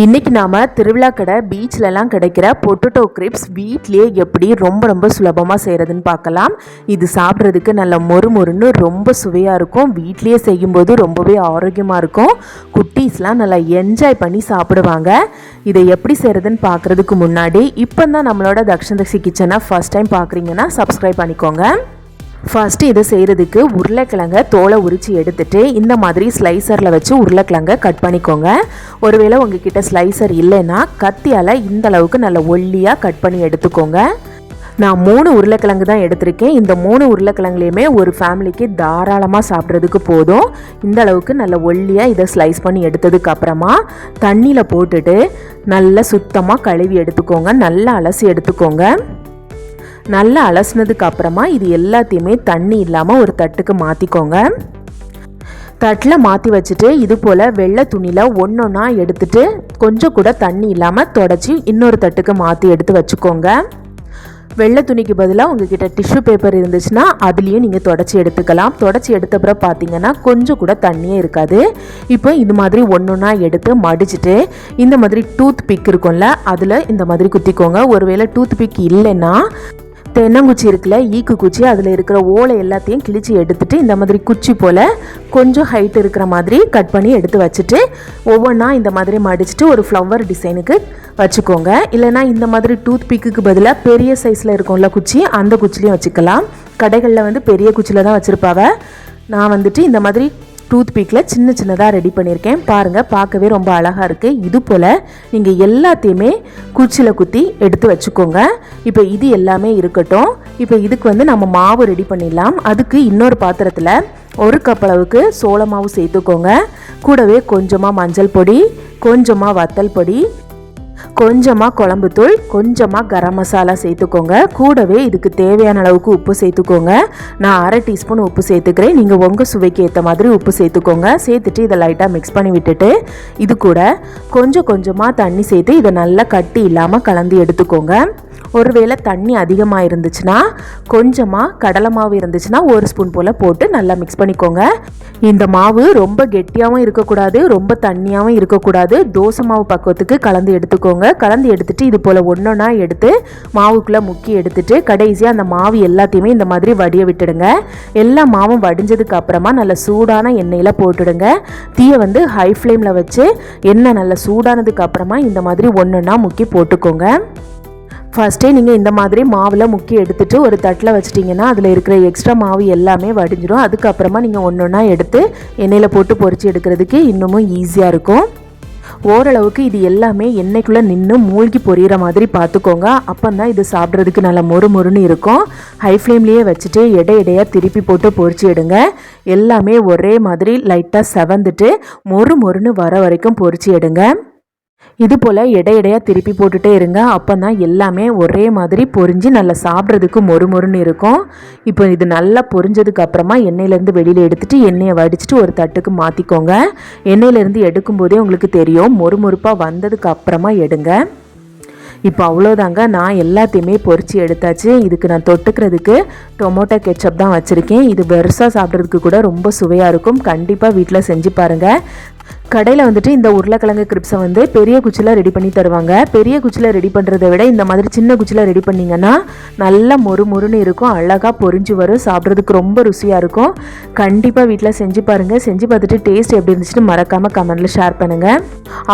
இன்றைக்கி நாம் திருவிழா கடை பீச்லலாம் கிடைக்கிற பொட்டேட்டோ கிரிப்ஸ் வீட்லேயே எப்படி ரொம்ப ரொம்ப சுலபமாக செய்கிறதுன்னு பார்க்கலாம். இது சாப்பிட்றதுக்கு நல்ல மொறு மொறுன்னு ரொம்ப சுவையாக இருக்கும். வீட்லேயே செய்யும்போது ரொம்பவே ஆரோக்கியமாக இருக்கும். குட்டீஸ்லாம் நல்லா என்ஜாய் பண்ணி சாப்பிடுவாங்க. இதை எப்படி செய்கிறதுன்னு பார்க்குறதுக்கு முன்னாடி இப்போ தான் நம்மளோட தக்ஷன் தக்ஷி கிச்சனை ஃபஸ்ட் டைம் பார்க்குறீங்கன்னா சப்ஸ்கிரைப் பண்ணிக்கோங்க. ஃபஸ்ட்டு இதை செய்கிறதுக்கு உருளைக்கிழங்க தோலை உரித்து எடுத்துட்டு இந்த மாதிரி ஸ்லைசரில் வச்சு உருளைக்கிழங்க கட் பண்ணிக்கோங்க. ஒருவேளை உங்ககிட்ட ஸ்லைசர் இல்லைன்னா கத்தியால் இந்த அளவுக்கு நல்ல ஒல்லியாக கட் பண்ணி எடுத்துக்கோங்க. நான் மூணு உருளைக்கிழங்கு தான் எடுத்திருக்கேன். இந்த மூணு உருளைக்கிழங்குலையுமே ஒரு ஃபேமிலிக்கு தாராளமாக சாப்பிட்றதுக்கு போதும். இந்த அளவுக்கு நல்ல ஒல்லியாக இதை ஸ்லைஸ் பண்ணி எடுத்ததுக்கு அப்புறமா தண்ணியில் போட்டுட்டு நல்லா சுத்தமாக கழுவி எடுத்துக்கோங்க. நல்லா அலசி எடுத்துக்கோங்க. நல்லா அலசினதுக்கு அப்புறமா இது எல்லாத்தையுமே தண்ணி இல்லாமல் ஒரு தட்டுக்கு மாற்றிக்கோங்க தட்டில் மாற்றி வச்சுட்டு இது போல் வெள்ளை துணியில் ஒன்று ஒன்றா எடுத்துட்டு கொஞ்சம் கூட தண்ணி இல்லாமல் தொடச்சி இன்னொரு தட்டுக்கு மாற்றி எடுத்து வச்சுக்கோங்க. வெள்ளை துணிக்கு பதிலாக உங்ககிட்ட டிஷ்யூ பேப்பர் இருந்துச்சுன்னா அதுலேயும் நீங்கள் தொடச்சி எடுத்துக்கலாம். தொடச்சி எடுத்த பிறகு பார்த்தீங்கன்னா கொஞ்சம் கூட தண்ணியே இருக்காது. இப்போ இது மாதிரி ஒன்று ஒன்றா எடுத்து மடிச்சுட்டு இந்த மாதிரி டூத் பிக் இருக்கும்ல அதில் இந்த மாதிரி குத்திக்கோங்க. ஒருவேளை டூத் பிக் இல்லைன்னா தென்னங்குச்சி இருக்குல்ல ஈக்கு குச்சி அதில் இருக்கிற ஓலை எல்லாத்தையும் கிழிச்சு எடுத்துட்டு இந்த மாதிரி குச்சி போல் கொஞ்சம் ஹைட் இருக்கிற மாதிரி கட் பண்ணி எடுத்து வச்சுட்டு ஒவ்வொன்றா இந்த மாதிரி மடிச்சுட்டு ஒரு ஃப்ளவர் டிசைனுக்கு வச்சுக்கோங்க. இல்லைனா இந்த மாதிரி டூத் பிக்குக்கு பதிலாக பெரிய சைஸில் இருக்கும்ல குச்சி அந்த குச்சிலையும் வச்சுக்கலாம். கடைகளில் வந்து பெரிய குச்சியில் தான் வச்சுருப்பாவ. நான் வந்துட்டு இந்த மாதிரி டூத் பீக்கில் சின்ன சின்னதாக ரெடி பண்ணியிருக்கேன் பாருங்கள் பார்க்கவே ரொம்ப அழகாக இருக்குது இது போல் நீங்கள் எல்லாத்தையுமே குச்சியில் குத்தி எடுத்து வச்சுக்கோங்க. இப்போ இது எல்லாமே இருக்கட்டும். இப்போ இதுக்கு வந்து நம்ம மாவு ரெடி பண்ணிடலாம். அதுக்கு இன்னொரு பாத்திரத்தில் ஒரு கப் அளவுக்கு சோள மாவு சேர்த்துக்கோங்க. கூடவே கொஞ்சமாக மஞ்சள் பொடி கொஞ்சமாக வத்தல் பொடி கொஞ்சமாக குழம்புத்தூள் கொஞ்சமாக கரம் மசாலா சேர்த்துக்கோங்க. கூடவே இதுக்கு தேவையான அளவுக்கு உப்பு சேர்த்துக்கோங்க. நான் அரை டீஸ்பூன் உப்பு சேர்த்துக்கிறேன். நீங்கள் உங்கள் சுவைக்கு ஏற்ற மாதிரி உப்பு சேர்த்துக்கோங்க. சேர்த்துட்டு இதை லைட்டாக மிக்ஸ் பண்ணி விட்டுட்டு இது கூட கொஞ்சம் கொஞ்சமாக தண்ணி சேர்த்து இதை நல்லா கட்டி இல்லாமல் கலந்து எடுத்துக்கோங்க. ஒருவேளை தண்ணி அதிகமாக இருந்துச்சுன்னா கொஞ்சமாக கடலை மாவு இருந்துச்சுன்னா ஒரு ஸ்பூன் போல் போட்டு நல்லா மிக்ஸ் பண்ணிக்கோங்க. இந்த மாவு ரொம்ப கெட்டியாகவும் இருக்கக்கூடாது ரொம்ப தண்ணியாகவும் இருக்கக்கூடாது. தோசை மாவு பக்குவத்துக்கு கலந்து எடுத்துக்கோங்க. கலந்து எடுத்துட்டு இது போல் ஒன்றொன்னா எடுத்து மாவுக்குள்ளே முக்கி எடுத்துட்டு கடைசியாக அந்த மாவு எல்லாத்தையுமே இந்த மாதிரி வடிய விட்டுடுங்க. எல்லா மாவும் வடிஞ்சதுக்கு அப்புறமா நல்ல சூடான எண்ணெயில் போட்டுடுங்க. தீயை வந்து ஹை ஃப்ளேமில் வச்சு எண்ணெய் நல்லா சூடானதுக்கு அப்புறமா இந்த மாதிரி ஒன்றொன்னா முக்கி போட்டுக்கோங்க. ஃபஸ்ட்டே நீங்கள் இந்த மாதிரி மாவில் முக்கி எடுத்துட்டு ஒரு தட்டில் வச்சிட்டிங்கன்னா அதில் இருக்கிற எக்ஸ்ட்ரா மாவு எல்லாமே வடிஞ்சிடும் அதுக்கப்புறமா நீங்கள் ஒன்று ஒன்றா எடுத்து எண்ணெயில் போட்டு பொறிச்சு எடுக்கிறதுக்கு இன்னமும் ஈஸியாக இருக்கும். ஓரளவுக்கு இது எல்லாமே எண்ணெய்க்குள்ளே நின்று மூழ்கி பொரியிற மாதிரி பார்த்துக்கோங்க அப்போ தான் இது சாப்பிட்றதுக்கு நல்லா மொறு மொறுன்னு இருக்கும். ஹை ஃப்ளேம்லேயே வச்சுட்டு எடை எடையாக திருப்பி போட்டு பொரிச்சு எடுங்க. எல்லாமே ஒரே மாதிரி லைட்டாக செவந்துட்டு மொறு மொறுன்னு வர வரைக்கும் பொரிச்சு எடுங்க. இது போல் எடை எடையாக திருப்பி போட்டுட்டே இருங்க. அப்போ தான் எல்லாமே ஒரே மாதிரி பொரிஞ்சு நல்லா சாப்பிட்றதுக்கு மொறு மொறுன்னு இருக்கும். இப்போ இது நல்லா பொரிஞ்சதுக்கு அப்புறமா எண்ணெயிலேருந்து வெளியில் எடுத்துகிட்டு எண்ணெயை வடிச்சிட்டு ஒரு தட்டுக்கு மாற்றிக்கோங்க எண்ணெயிலேருந்து எடுக்கும்போதே உங்களுக்கு தெரியும். மொறு மொறுப்பாக வந்ததுக்கு அப்புறமா எடுங்க. இப்போ அவ்வளோதாங்க. நான் எல்லாத்தையுமே பொறிச்சு எடுத்தாச்சு. இதுக்கு நான் தொட்டுக்கிறதுக்கு டொமோட்டோ கெச்சப் தான் வச்சுருக்கேன். இது பெருசாக சாப்பிட்றதுக்கு கூட ரொம்ப சுவையாக இருக்கும். கண்டிப்பாக வீட்டில் செஞ்சு பாருங்கள் கடையில் வந்துட்டு இந்த உருளைக்கிழங்கு கிரிப்ஸை வந்து பெரிய குச்சியில் ரெடி பண்ணி தருவாங்க. பெரிய குச்சியில் ரெடி பண்ணுறதை விட இந்த மாதிரி சின்ன குச்சியில் ரெடி பண்ணிங்கன்னா நல்லா மொறு மொறுன்னு இருக்கும். அழகாக பொரிஞ்சு வரும். சாப்பிட்றதுக்கு ரொம்ப ருசியாக இருக்கும். கண்டிப்பாக வீட்டில் செஞ்சு பாருங்கள் செஞ்சு பார்த்துட்டு டேஸ்ட் எப்படி இருந்துச்சுன்னு மறக்காமல் கமெண்ட்டில் ஷேர் பண்ணுங்கள்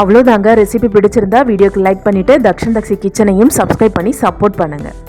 அவ்வளோதாங்க ரெசிபி பிடிச்சிருந்தா வீடியோக்கு லைக் பண்ணிவிட்டு தக்ஷன் தக்ஷி கிச்சனையும் சப்ஸ்கிரைப் பண்ணி சப்போர்ட் பண்ணுங்கள்